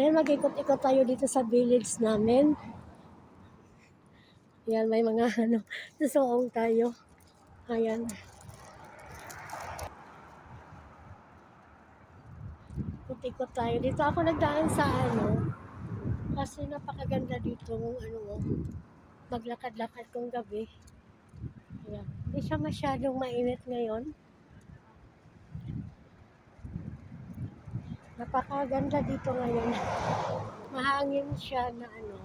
Ayan, mag-ikot-ikot tayo dito sa village namin. Ayan, may mga ano, susuong tayo. Ayan. Ikot-ikot tayo. Dito ako nagdaan sa ano, kasi napakaganda dito ng ano, maglakad-lakad kong gabi. Ayan. Hindi siya masyadong mainit ngayon. Napakaganda dito ngayon. Mahangin siya na ano,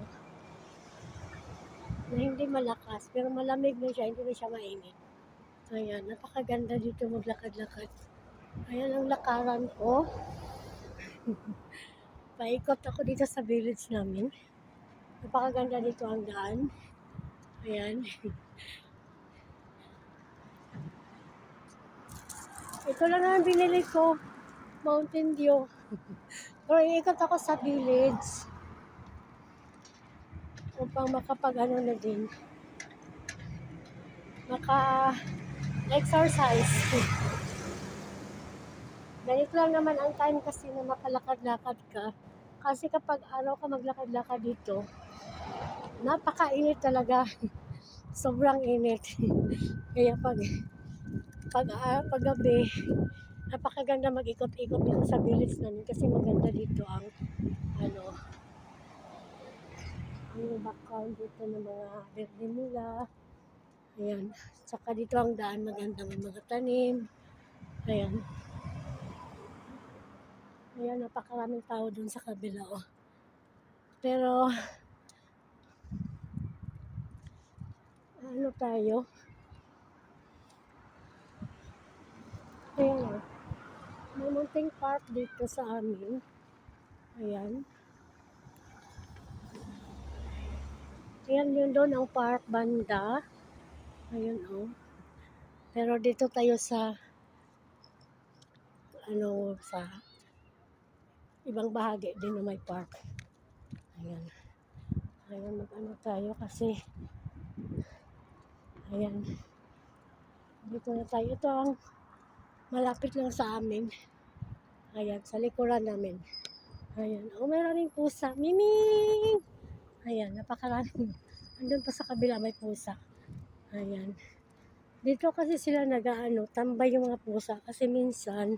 na hindi malakas, pero malamig na siya, hindi na siya mainit. Ayan, napakaganda dito maglakad-lakad. Ayan ang lakaran ko. Paikot ako dito sa village namin. Napakaganda dito ang daan. Ayan. Ito lang ang binili ko. Mountain Dew. Pero iikot ako sa village. Upang makapag ano na din. Maka exercise. Ganito lang naman ang time kasi na makalakad-lakad ka. Kasi kapag araw ka maglakad-lakad dito, napakainit talaga. Sobrang init. Kaya pag pag, uh, pag gabi, napakaganda mag-ikot-ikot dito sa village namin kasi maganda dito ang ano ang background dito ng mga verde nila. Ayan. Saka dito ang daan maganda may mga tanim. Ayan. Ayan, napakaraming tao dun sa kabila, oh. Pero, ano tayo? Ayan, oh. May munting park dito sa amin. Ayan. Ayan yun doon ang park banda. Ayan, oh. Pero dito tayo sa ano sa ibang bahagi din na may park. Ayan. Ayan, mag-ano tayo kasi ayan. Dito na tayo. Ito ang malapit lang sa amin. Ayan, sa likuran namin. Ayan. Oh, meron rin pusa. Miming! Ayan, napakaraming. Andun pa sa kabila may pusa. Ayan. Dito kasi sila nag-ano, tambay yung mga pusa. Kasi minsan,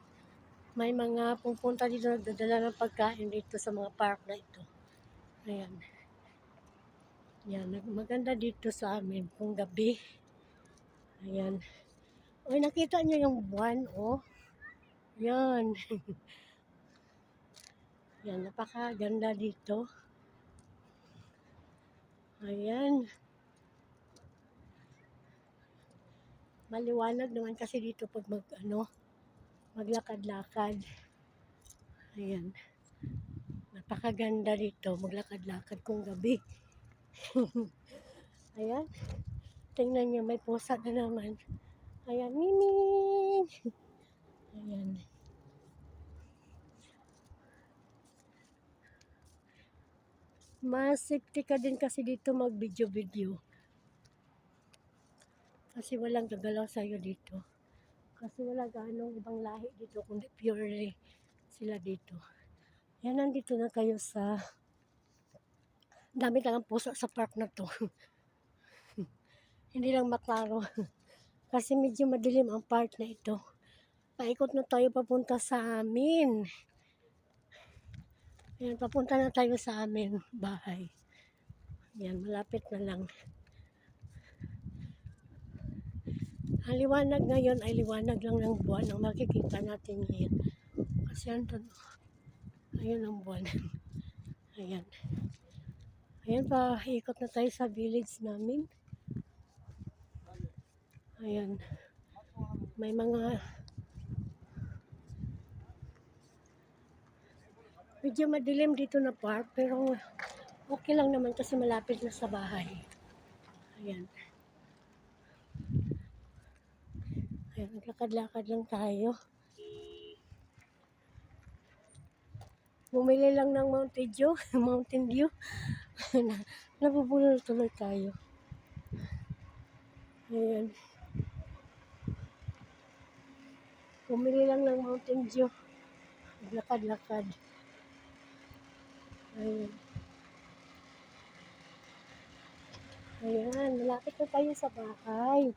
may mga pupunta dito nagdadala ng pagkain dito sa mga park na ito. Ayan. Yan, maganda dito sa amin kung gabi. Ayan. Uy, nakita niyo yung buwan, oh. Yan. Yan, napakaganda dito. Ayan. Maliwanag naman kasi dito pag mag, ano, maglakad-lakad. Ayan. Napakaganda dito, maglakad-lakad kung gabi. Ayan. Tingnan niyo, may pusa na naman. Ayan, Miming! Ayan. Mas safety ka din kasi dito mag-video-video. Kasi walang gagalaw sa'yo dito. Kasi wala ganong ibang lahi dito, kundi purely sila dito. Yan, nandito na kayo sa dami lang ang sa park na to. Hindi lang maklaro. Kasi medyo madilim ang park na ito. Paikot na tayo papunta sa amin. Yan, papunta na tayo sa amin bahay. Yan, malapit na lang. Ang liwanag ngayon ay liwanag lang ng buwan ang makikita natin ngayon. Kasi andun, ayun ang buwan. Ayan. Ayan pa, ikot na tayo sa village namin. Ayan. May mga medyo madilim dito na park pero okay lang naman kasi malapit na sa bahay. Ayan. Ayan, naglakad-lakad lang tayo. Bumili lang ng Mountain Dew, Mountain Dew. Nabubulol tuloy tayo. Ayan. Bumili lang ng Mountain Dew. Naglakad-lakad. Ayan. Ayan, malapit na tayo sa bahay.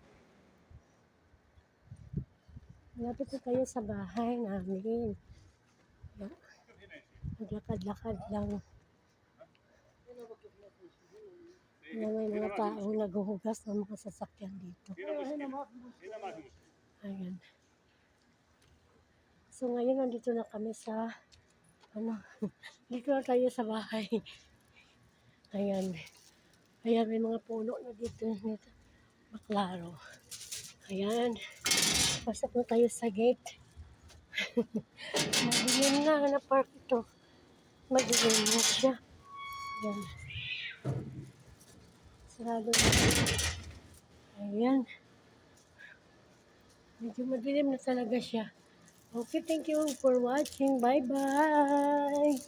Malapit na tayo sa bahay namin. Ayan. Naglakad-lakad lang. Ayan, may mga taong naghuhugas ng mga sasakyan dito. Ayan. So ngayon nandito na kami sa ano, dito na tayo sa bahay. Ayan. Ayan, may mga puno na dito. dito. Baklaro. Ayan. Pasok na tayo sa gate. Madilim na na park ito. Madilim na siya. Ayan. Sarado na. Ayan. Medyo madilim na talaga siya. Okay, thank you for watching. Bye-bye.